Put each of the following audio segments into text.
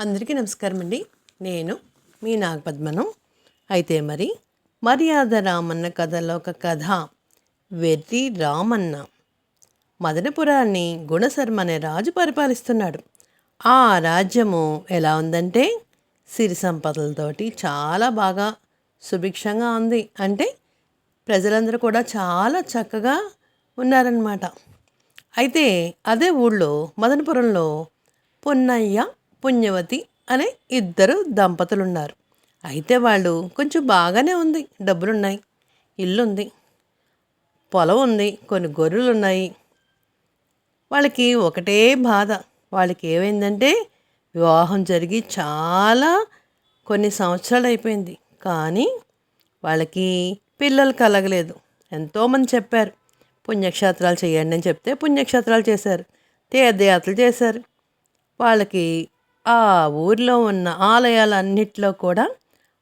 అందరికీ నమస్కారం అండి నేను మీ నాగపద్మనం. అయితే మరి మర్యాద రామన్న కథలో ఒక కథ వెర్రి రామన్న. మదనపురాన్ని గుణశర్మ అనే రాజు పరిపాలిస్తున్నాడు. ఆ రాజ్యము ఎలా ఉందంటే సిరి సంపదలతోటి చాలా బాగా సుభిక్షంగా ఉంది. అంటే ప్రజలందరూ కూడా చాలా చక్కగా ఉన్నారనమాట అయితే అదే ఊళ్ళో మదనపురంలో పొన్నయ్య పుణ్యవతి అనే ఇద్దరు దంపతులు ఉన్నారు అయితే వాళ్ళు కొంచెం బాగానే ఉంది డబ్బులున్నాయి ఇల్లు ఉంది పొలం ఉంది కొన్ని గొర్రెలు ఉన్నాయి వాళ్ళకి ఒకటే బాధ వాళ్ళకి ఏమైందంటే వివాహం జరిగి చాలా కొన్ని సంవత్సరాలు అయిపోయింది. కానీ వాళ్ళకి పిల్లలు కలగలేదు. ఎంతోమంది చెప్పారు పుణ్యక్షేత్రాలు చేయండి అని చెప్తే పుణ్యక్షేత్రాలు చేశారు తీర్థయాత్రలు చేశారు. వాళ్ళకి ఆ ఊర్లో ఉన్న ఆలయాలన్నిట్లో కూడా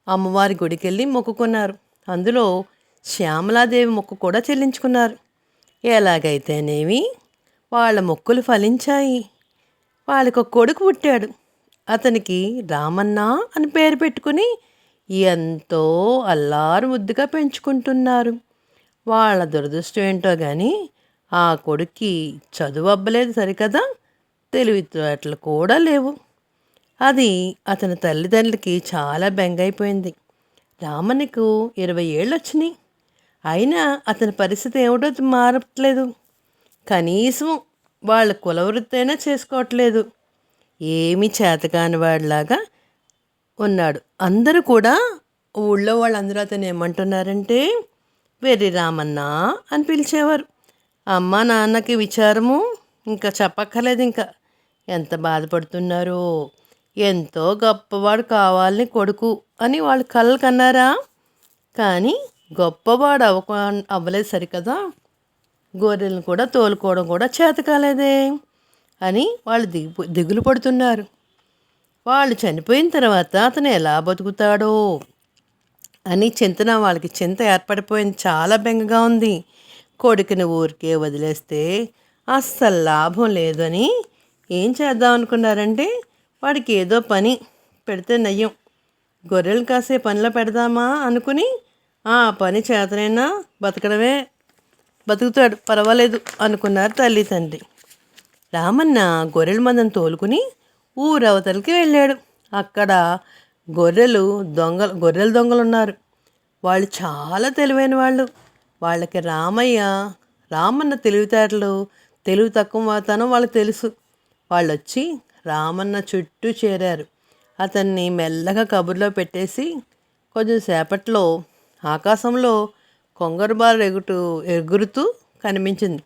అమ్మవారి గుడికి వెళ్ళి మొక్కుకున్నారు. అందులో శ్యామలాదేవి మొక్కు కూడా చెల్లించుకున్నారు. ఎలాగైతేనేమి వాళ్ళ మొక్కులు ఫలించాయి. వాళ్ళకు కొడుకు పుట్టాడు. అతనికి రామన్న అని పేరు పెట్టుకుని ఎంతో అల్లారు ముద్దుగా పెంచుకుంటున్నారు. వాళ్ళ దురదృష్టం ఏంటో కానీ ఆ కొడుక్కి చదువు అబ్బలేదు సరికదా. తెలివితేటలు కూడా లేవు. అది అతని తల్లిదండ్రులకి చాలా బెంగైపోయింది. రామన్నకు ఇరవై ఏళ్ళు వచ్చినాయి అయినా అతని పరిస్థితి ఏమిటో మారట్లేదు. కనీసం వాళ్ళ కులవృత్తి అయినా చేసుకోవట్లేదు. ఏమీ చేతకాని వాడిలాగా ఉన్నాడు. అందరూ కూడా ఊళ్ళో వాళ్ళందరూ అతను ఏమంటున్నారంటే వెర్రి రామన్న అని పిలిచేవారు. అమ్మ నాన్నకి విచారము ఇంకా చెప్పక్కర్లేదు ఇంకా. ఎంత బాధపడుతున్నారో ఎంతో గొప్పవాడు కావాలని కొడుకు అని వాళ్ళు కళ్ళు కన్నారా? కానీ గొప్పవాడు అవ్వక అవ్వలేదు సరికదా? గొర్రెలను కూడా తోలుకోవడం కూడా చేత కాలేదే? అని వాళ్ళు దిగు దిగులు పడుతున్నారు. వాళ్ళు చనిపోయిన తర్వాత అతను ఎలా బతుకుతాడో అని చింతన వాళ్ళకి చింత ఏర్పడిపోయింది. చాలా బెంగగా ఉంది. కొడుకుని ఊరికే వదిలేస్తే అస్సలు లాభం లేదని ఏం చేద్దాం అనుకున్నారంటే వాడికి ఏదో పని పెడితే నయ్యం. గొర్రెలు కాసే పనిలో పెడదామా అనుకుని ఆ పని చేతనైనా బతకడమే బతుకుతాడు. పర్వాలేదు అనుకున్నారు తల్లి తండ్రి. రామన్న గొర్రెల మందను తోలుకుని ఊరవతలకి వెళ్ళాడు. అక్కడ గొర్రెలు దొంగలు గొర్రెల దొంగలు ఉన్నారు వాళ్ళు చాలా తెలివైన వాళ్ళు. వాళ్ళకి రామయ్య రామన్న తెలివితేటలు తెలివి తక్కువతనం వాళ్ళకి తెలుసు. వాళ్ళు వచ్చి రామన్న చుట్టూ చేరారు. అతన్ని మెల్లగా కబుర్లో పెట్టేసి కొంచెం సేపట్లో ఆకాశంలో కొంగరుబారు ఎగుటు ఎగురుతూ కనిపించింది.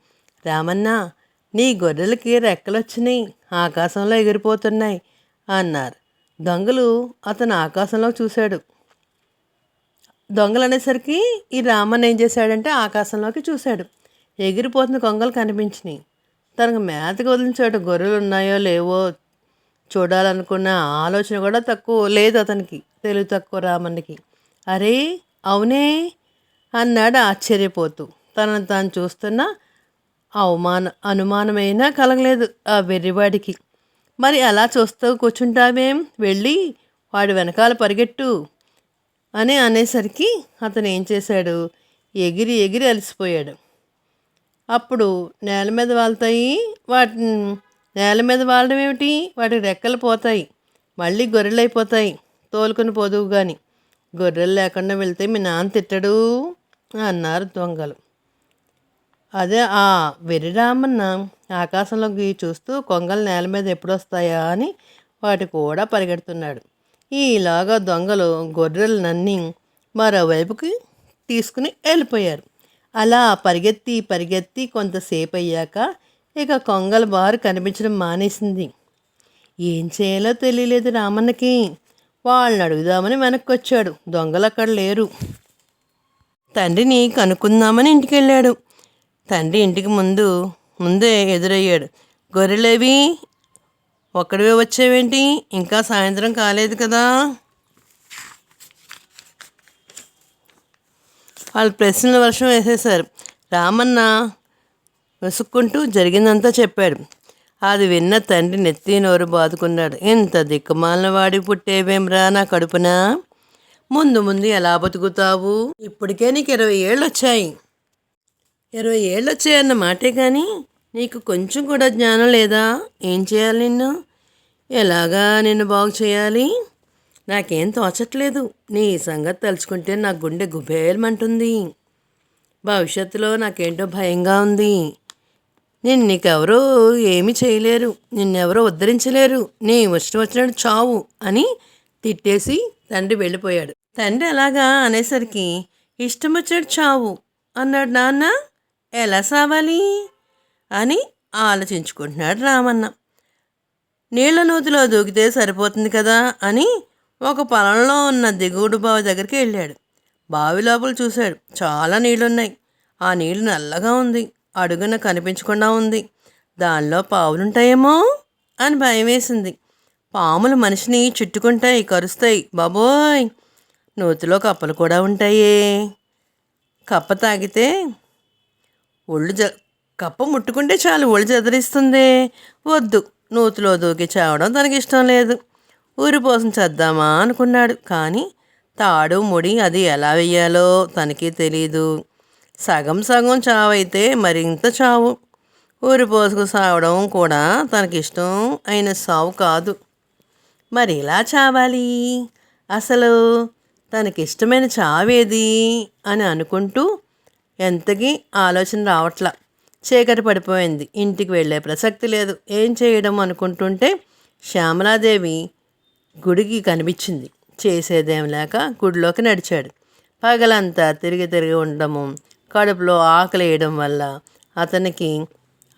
రామన్న నీ గొర్రెలకి రెక్కలొచ్చినాయి ఆకాశంలో ఎగిరిపోతున్నాయి అన్నారు. దొంగలు అతను ఆకాశంలో చూశాడు. దొంగలు అనేసరికి ఈ రామన్ ఏం చేశాడంటే ఆకాశంలోకి చూశాడు. ఎగిరిపోతున్న కొంగలు కనిపించినాయి. తనకు మేతకు వదిలించాడు గొర్రెలు ఉన్నాయో లేవో చూడాలనుకున్న ఆలోచన కూడా తక్కువ లేదు అతనికి తెలివి తక్కువ రామన్నకి. అరే అవునే అన్నాడు ఆశ్చర్యపోతూ. తనను తాను చూస్తున్న అవమాన అనుమానమైనా కలగలేదు ఆ వెర్రివాడికి. మరి అలా చూస్తూ కూర్చుంటావేం? వెళ్ళి వాడి వెనకాల పరిగెట్టు అని అనేసరికి అతను ఏం చేశాడు? ఎగిరి ఎగిరి అలసిపోయాడు. అప్పుడు నేల మీద వాళ్తాయి వాటిని నేల మీద వాలడం ఏమిటి? వాటికి రెక్కలు పోతాయి. మళ్ళీ గొర్రెలు అయిపోతాయి తోలుకొని పోదువు కానీ గొర్రెలు లేకుండా వెళ్తే మీ నాన్న తిట్టడు అన్నారు దొంగలు. అదే ఆ వెర్రిరామన్న ఆకాశంలోకి చూస్తూ కొంగలు నేల మీద ఎప్పుడొస్తాయా అని వాటి కూడా పరిగెడుతున్నాడు. ఈలాగా దొంగలు గొర్రెలనన్నీ మరోవైపుకి తీసుకుని వెళ్ళిపోయారు. అలా పరిగెత్తి పరిగెత్తి కొంతసేపు అయ్యాక ఇక కొంగల బారు కనిపించడం మానేసింది. ఏం చేయాలో తెలియలేదు రామన్నకి. వాళ్ళని అడుగుదామని వెనక్కి వచ్చాడు దొంగలు అక్కడ లేరు. తండ్రిని కనుక్కుందామని ఇంటికి వెళ్ళాడు తండ్రి ఇంటికి ముందు ముందే ఎదురయ్యాడు. గొర్రెలేవి ఒక్కడివే వచ్చేవేంటి? ఇంకా సాయంత్రం కాలేదు కదా. వాళ్ళు ప్రశ్నల వర్షం వేసేశారు. రామన్న విసుక్కుంటూ జరిగిందంతా చెప్పాడు. అది విన్న తండ్రి నెత్తి నోరు బాదుకున్నాడు. ఇంత దిక్కుమాలిన వాడి పుట్టేవేమ్రా నా కడుపున? ముందు ముందు ఎలా బతుకుతావు? ఇప్పటికే నీకు ఇరవై ఏళ్ళు వచ్చాయి ఇరవై ఏళ్ళు వచ్చాయన్న మాటే కానీ నీకు కొంచెం కూడా జ్ఞానం లేదా? ఏం చేయాలి నిన్ను? ఎలాగా నిన్ను బాగు చేయాలి? నాకేం తోచట్లేదు. నీ సంగతి తలుచుకుంటే నా గుండె గుబేలమంటుంది. భవిష్యత్తులో నాకేంటో భయంగా ఉంది. నేను ఏమి చేయలేరు. నిన్నెవరో ఉద్ధరించలేరు. నీ ఇష్టం వచ్చినట్టు చావు అని తిట్టేసి తండ్రి వెళ్ళిపోయాడు. తండ్రి అలాగా అనేసరికి ఇష్టం వచ్చినట్టు చావు అన్నాడు నాన్న. ఎలా సావాలి? అని ఆలోచించుకుంటున్నాడు రామన్న. నీళ్ళ నూతిలో దూకితే సరిపోతుంది కదా అని ఒక పొలంలో ఉన్న దిగుడు బావి దగ్గరికి వెళ్ళాడు. బావి లోపల చూశాడు. చాలా నీళ్ళున్నాయి. ఆ నీళ్ళు నల్లగా ఉంది. అడుగున కనిపించకుండా ఉంది. దానిలో పావులుంటాయేమో అని భయం వేసింది పాములు మనిషిని చుట్టుకుంటాయి కరుస్తాయి. బాబోయ్! నూతిలో కప్పలు కూడా ఉంటాయే. కప్ప తాగితే ఒళ్ళు జ కప్ప ముట్టుకుంటే చాలు ఒళ్ళు చెదరిస్తుంది. వద్దు నూతిలో దూకి చావడం తనకి ఇష్టం లేదు ఊరిపోసం చేద్దామా అనుకున్నాడు. కానీ తాడు ముడి అది ఎలా వెయ్యాలో తనకి తెలీదు. సగం సగం చావైతే మరింత చావు. ఊరిపోసుకు సావడం కూడా తనకిష్టం అయిన సావు కాదు. మరి ఎలా చావాలి? అసలు తనకిష్టమైన చావేది అని అనుకుంటూ ఎంతకీ ఆలోచన రావట్లా. చీకటి పడిపోయింది. ఇంటికి వెళ్ళే ప్రసక్తి లేదు. ఏం చేయడం అనుకుంటుంటే శ్యామలాదేవి గుడికి కనిపించింది. చేసేదేం లేక గుడిలోకి నడిచాడు. పగలంతా తిరిగి తిరిగి ఉండడము కడుపులో ఆకలి వేయడం వల్ల అతనికి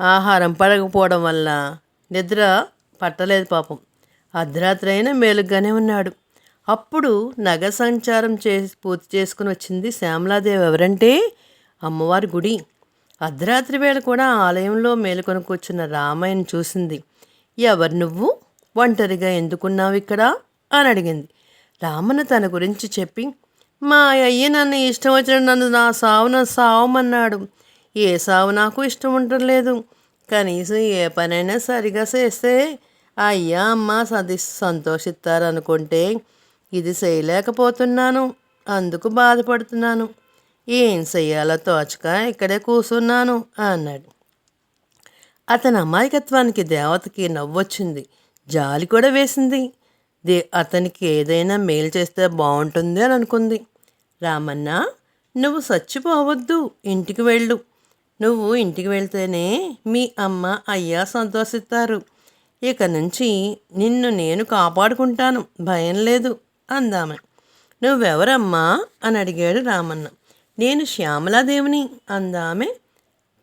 ఆహారం పడకపోవడం వల్ల నిద్ర పట్టలేదు పాపం. అర్ధరాత్రి అయినా మేలుగానే ఉన్నాడు. అప్పుడు నగ సంచారం చేసి పూర్తి చేసుకుని వచ్చింది శ్యామలాదేవి ఎవరంటే? అమ్మవారి గుడి. అర్ధరాత్రి వేళ కూడా ఆలయంలో మేలుకొని కూర్చున్న రామయ్యను చూసింది. ఎవరు నువ్వు? ఒంటరిగా ఎందుకున్నావు ఇక్కడ? అని అడిగింది. రామన్న తన గురించి చెప్పి మా అయ్య నన్ను ఇష్టం వచ్చిన నన్ను నా సావున సావమన్నాడు. ఏ సావు నాకు ఇష్టం ఉండలేదు కనీసం ఏ పనైనా సరిగా చేస్తే అయ్యా అమ్మ సది సంతోషిస్తారనుకుంటే ఇది చేయలేకపోతున్నాను. అందుకు బాధపడుతున్నాను. ఏం చెయ్యాలో తోచక ఇక్కడే కూర్చున్నాను అన్నాడు. అతని అమాయకత్వానికి దేవతకి నవ్వొచ్చింది. జాలి కూడా వేసింది. దే అతనికి ఏదైనా మేలు చేస్తే బాగుంటుంది అని అనుకుంది. రామన్న నువ్వు చచ్చిపోవద్దు ఇంటికి వెళ్ళు. నువ్వు ఇంటికి వెళ్తేనే మీ అమ్మ అయ్యా సంతోషిస్తారు. ఇక నుంచి నిన్ను నేను కాపాడుకుంటాను భయం లేదు అందామె. నువ్వెవరమ్మా అని అడిగాడు రామన్న. నేను శ్యామలాదేవిని అందామె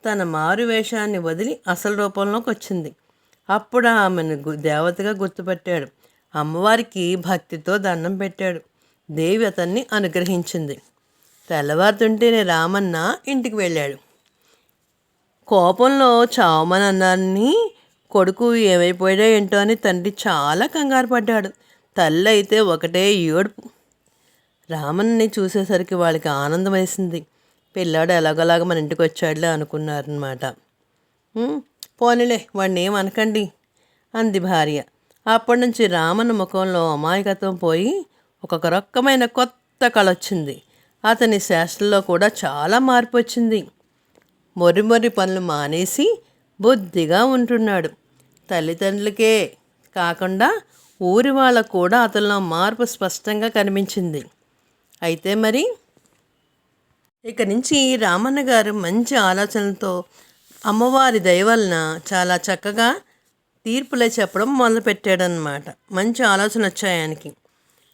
తన మారు వేషాన్ని వదిలి అసలు రూపంలోకి వచ్చింది. అప్పుడు ఆమెను గు- దేవతగా గుర్తుపట్టాడు. అమ్మవారికి భక్తితో దండం పెట్టాడు. దేవి అతన్ని అనుగ్రహించింది. తెల్లవారుతుంటేనే రామన్న ఇంటికి వెళ్ళాడు. కోపంలో చావమని కొడుకు ఏమైపోయాడో ఏంటో అని తండ్రి చాలా కంగారు పడ్డాడు. తల్లి అయితే ఒకటే ఏడుపు. రామన్ని చూసేసరికి వాళ్ళకి ఆనందం వేసింది. పిల్లాడు ఎలాగోలాగా మన ఇంటికి వచ్చాడులే అనుకున్నారనమాట పోనీలే వాడిని ఏం అనకండి అంది భార్య. అప్పటి నుంచి రామన్న ముఖంలో అమాయకత్వం పోయి ఒక రకమైన కొత్త కళ వచ్చింది అతని శాస్త్రంలో కూడా చాలా మార్పు వచ్చింది మొర్రి మొర్రి పనులు మానేసి బుద్ధిగా ఉంటున్నాడు. తల్లిదండ్రులకే కాకుండా ఊరి వాళ్ళకు కూడా అతనిలో మార్పు స్పష్టంగా కనిపించింది. అయితే మరి ఇక నుంచి రామన్న గారు మంచి ఆలోచనలతో అమ్మవారి దయవలన చాలా చక్కగా తీర్పులే చెప్పడం మొదలుపెట్టాడనమాట మంచి ఆలోచన వచ్చాయి ఆయనకి.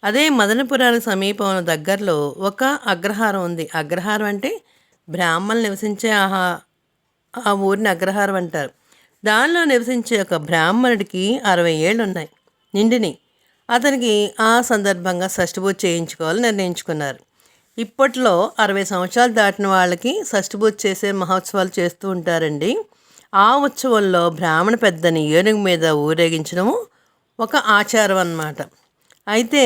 అదే మదనపురానికి సమీపంలో దగ్గరలో ఒక అగ్రహారం ఉంది. అగ్రహారం అంటే బ్రాహ్మణులు నివసించే ఆహా ఆ ఊరిని అగ్రహారం అంటారు. దానిలో నివసించే ఒక బ్రాహ్మణుడికి అరవై ఏళ్ళు ఉన్నాయి నిండిని. అతనికి ఆ సందర్భంగా షష్ఠపూజ చేయించుకోవాలని నిర్ణయించుకున్నారు. ఇప్పట్లో అరవై సంవత్సరాలు దాటిన వాళ్ళకి షష్ఠపూజ చేసే మహోత్సవాలు చేస్తూ ఉంటారండి. ఆ ఉత్సవంలో బ్రాహ్మణ పెద్దని ఏనుగు మీద ఊరేగించడము ఒక ఆచారం అన్నమాట. అయితే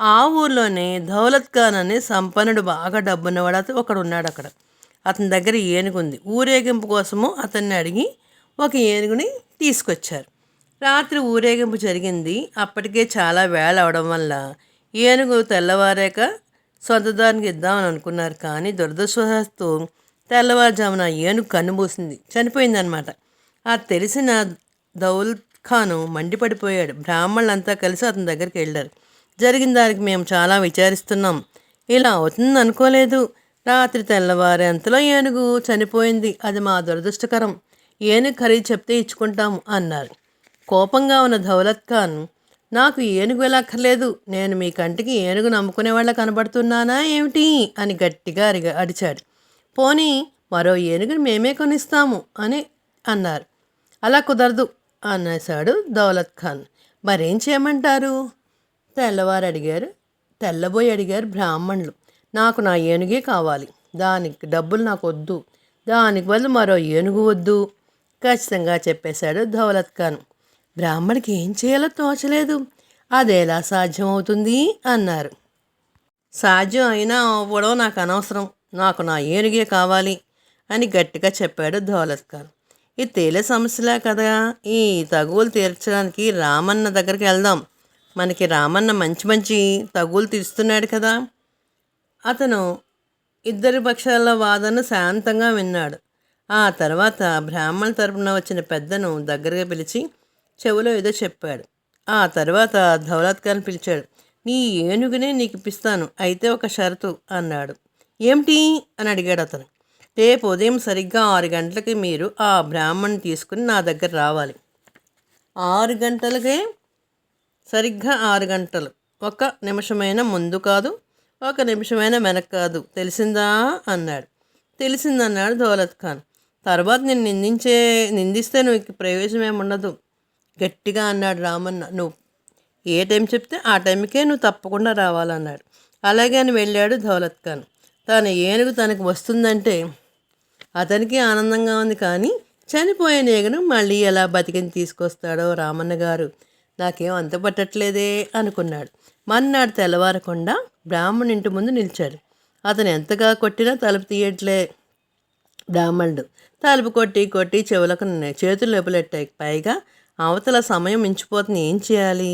ఆ ఊర్లోనే దౌలత్ ఖాన్ అనే సంపన్నుడు బాగా డబ్బున్నవాడు అతను ఒకడు ఉన్నాడు అక్కడ. అతని దగ్గర ఏనుగు ఉంది ఊరేగింపు కోసము అతన్ని అడిగి ఒక ఏనుగుని తీసుకొచ్చారు. రాత్రి ఊరేగింపు జరిగింది. అప్పటికే చాలా వేళ అవడం వల్ల ఏనుగు తెల్లవారాక సొంతదానికి ఇద్దామని అనుకున్నారు కానీ దురదృష్టవశాత్తు తెల్లవారుజామున ఏనుగు కన్నుబూసింది చనిపోయిందనమాట ఆ తెలిసిన దౌలత్ ఖాను మండిపడిపోయాడు. బ్రాహ్మణులంతా కలిసి అతని దగ్గరికి వెళ్ళారు. జరిగిన దానికి మేము చాలా విచారిస్తున్నాం. ఇలా అవుతుంది అనుకోలేదు. రాత్రి తెల్లవారేంతలో ఏనుగు చనిపోయింది. అది మా దురదృష్టకరం. ఏనుగు ఖరీదు చెప్తే ఇచ్చుకుంటాము అన్నారు. కోపంగా ఉన్న దౌలత్ ఖాన్ నాకు ఏనుగు వెళ్ళక్కర్లేదు నేను మీ కంటికి ఏనుగు నమ్ముకునే వాళ్ళ కనబడుతున్నానా ఏమిటి? అని గట్టిగా అరిగా అడిచాడు పోనీ మరో ఏనుగుని మేమే కొనిస్తాము అని అన్నారు. అలా కుదరదు అనేశాడు దౌలత్ ఖాన్. మరేం చేయమంటారు? తెల్లవారు అడిగారు తెల్లబోయి అడిగారు బ్రాహ్మణులు. నాకు నా ఏనుగే కావాలి. దానికి డబ్బులు నాకు వద్దు దానికి బదులు మరో ఏనుగు వద్దు. ఖచ్చితంగా చెప్పేశాడు దౌలత్ ఖాన్. బ్రాహ్మణికి ఏం చేయాలో తోచలేదు. అదేలా సాధ్యమవుతుంది? అన్నారు. సాధ్యం అయినా అవ్వడం నాకు అనవసరం. నాకు నా ఏనుగే కావాలి అని గట్టిగా చెప్పాడు దౌలత్ ఖాన్ ఇది తేలే సమస్యలే కదా. ఈ తగువులు తీర్చడానికి రామన్న దగ్గరికి వెళ్దాం. మనకి రామన్న మంచి మంచి తగువులు తీరుస్తున్నాడు కదా. అతను ఇద్దరి పక్షాల వాదన శాంతంగా విన్నాడు. ఆ తర్వాత బ్రాహ్మణ తరపున వచ్చిన పెద్దను దగ్గరగా పిలిచి చెవిలో ఏదో చెప్పాడు. ఆ తర్వాత దౌలత్ పిలిచాడు. నీ ఏనుగునే నీకు ఇప్పిస్తాను. అయితే ఒక షరతు అన్నాడు. ఏమిటి? అని అడిగాడు అతను. రేపు ఉదయం సరిగ్గా ఆరు గంటలకి మీరు ఆ బ్రాహ్మణ్ తీసుకుని నా దగ్గర రావాలి. ఆరు గంటలకే? సరిగ్గా ఆరు గంటలు. ఒక నిమిషమైన ముందు కాదు ఒక నిమిషమైన వెనక కాదు. తెలిసిందా? అన్నాడు. తెలిసిందన్నాడు దౌలత్ ఖాన్. తర్వాత నేను నిందించే నిందిస్తే నువ్వు ప్రయోజనం ఏమి ఉండదు. గట్టిగా అన్నాడు రామన్న. నువ్వు ఏ టైం చెప్తే ఆ టైంకే నువ్వు తప్పకుండా రావాలన్నాడు. అలాగే అని వెళ్ళాడు దౌలత్ ఖాన్. తన ఏనుగు తనకు వస్తుందంటే అతనికి ఆనందంగా ఉంది కానీ చనిపోయిన ఏనుగును మళ్ళీ ఎలా బతికిని తీసుకొస్తాడో రామన్న గారు నాకేం అంత పట్టట్లేదే అనుకున్నాడు. మన్నాడు తెల్లవారకుండా బ్రాహ్మణ్ ఇంటి ముందు నిలిచాడు. అతను ఎంతగా కొట్టినా తలుపు తీయట్లే. బ్రాహ్మణుడు తలుపు కొట్టి కొట్టి చెవులకు చేతులు నొప్పులెట్టాయి. పైగా అవతల సమయం మించిపోతుంది. ఏం చేయాలి?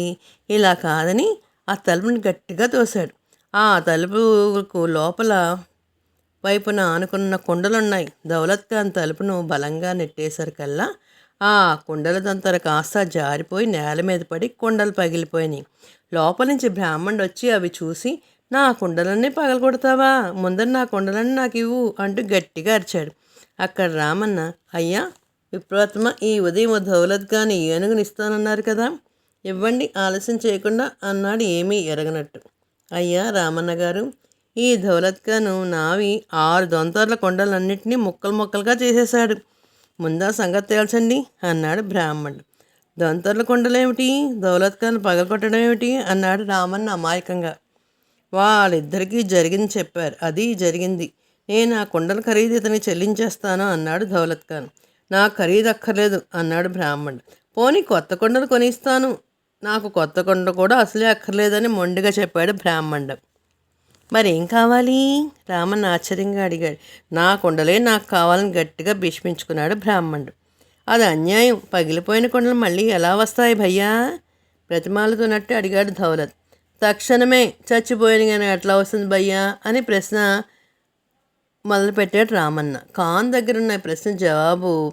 ఇలా కాదని ఆ తలుపుని గట్టిగా తోశాడు. ఆ తలుపుకు లోపల వైపున ఆనుకున్న కుండలున్నాయి. దౌలత్ ఖాన్ తలుపును బలంగా నెట్టేసరికల్లా ఆ కుండల దంతర కాస్త జారిపోయి నేల మీద పడి కుండలు పగిలిపోయినాయి. లోపల నుంచి బ్రాహ్మణుడు వచ్చి అవి చూసి నా కుండలన్నీ పగలగొడతావా? ముందర నా కుండలన్నీ నాకు ఇవ్వు అంటూ గట్టిగా అరిచాడు. అక్కడ రామన్న అయ్యా విప్రోత్మ ఈ ఉదయం దౌలత్ గాని ఏనుగుని కదా? ఇవ్వండి ఆలస్యం చేయకుండా అన్నాడు ఏమీ ఎరగనట్టు. అయ్యా రామన్న గారు ఈ దౌలత్ నావి ఆరు దొంతర్ల కొండలన్నింటినీ ముక్కలు ముక్కలుగా చేసేశాడు. ముందా సంగతి తేల్చండి అన్నాడు బ్రాహ్మణుడు. దొంతర్ల కొండలేమిటి? దౌలత్ పగలగొట్టడం ఏమిటి అన్నాడు రామన్న అమాయకంగా. వాళ్ళిద్దరికీ జరిగింది చెప్పారు. అది జరిగింది. నేను ఆ కుండల ఖరీదు ఇతని చెల్లించేస్తాను అన్నాడు దౌలత్ ఖాన్ నాకు ఖరీదు అక్కర్లేదు అన్నాడు బ్రాహ్మణుడు. పోనీ కొత్త కొండలు కొనిస్తాను. నాకు కొత్త కొండ కూడా అసలే అక్కర్లేదని మొండిగా చెప్పాడు బ్రాహ్మణుడు. మరి ఏం కావాలి? రామన్ ఆశ్చర్యంగా అడిగాడు. నా కొండలే నాకు కావాలని గట్టిగా భీష్మించుకున్నాడు బ్రాహ్మణుడు. అది అన్యాయం. పగిలిపోయిన కొండలు మళ్ళీ ఎలా వస్తాయి భయ్యా? ప్రతిమాలతోనట్టు అడిగాడు ధౌలత్ తక్షణమే చచ్చిపోయిన కానీ ఎట్లా వస్తుంది భయ్యా? అని ప్రశ్న మొదలుపెట్టాడు రామన్న. ఖాన్ దగ్గరున్న ప్రశ్న జవాబు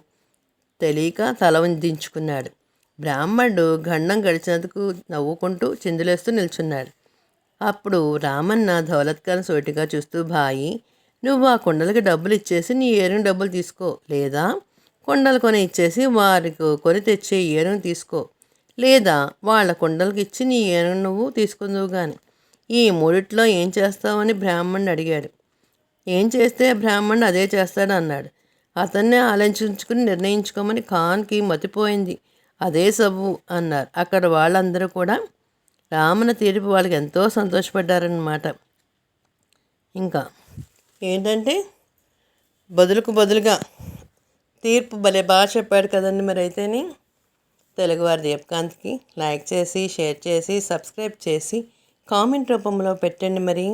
తెలియక తల దించుకున్నాడు బ్రాహ్మణుడు గండం గడిచినందుకు నవ్వుకుంటూ చిందులేస్తూ నిల్చున్నాడు. అప్పుడు రామన్న దౌలత్ ఖాన్ సోటిగా చూస్తూ భాయి నువ్వు ఆ కొండలకి డబ్బులు ఇచ్చేసి నీ ఏరుని డబ్బులు తీసుకో. లేదా? కొండలు కొని ఇచ్చేసి వారికి కొని తెచ్చే ఏరుని తీసుకో. లేదా? వాళ్ళ కొండలకి ఇచ్చి నీ ఏనుగు నువ్వు తీసుకుందువు కానీ ఈ మూడిట్లో ఏం చేస్తావని బ్రాహ్మణుడు అడిగాడు. ఏం చేస్తే బ్రాహ్మణుడు అదే చేస్తాడు అన్నాడు. అతన్నే ఆలోచించుకుని నిర్ణయించుకోమని ఖాన్కి మతిపోయింది. అదే సబు అన్నారు. అక్కడ వాళ్ళందరూ కూడా రామన తీర్పు వాళ్ళకి ఎంతో సంతోషపడ్డారనమాట ఇంకా ఏంటంటే బదులుకు బదులుగా తీర్పు భలే బాగా చెప్పాడు కదండి మరి అయితేని తెలుగువారి దీపకాంత్కి లైక్ చేసి షేర్ చేసి సబ్స్క్రైబ్ చేసి కామెంట్ రూపంలో పెట్టండి మరి.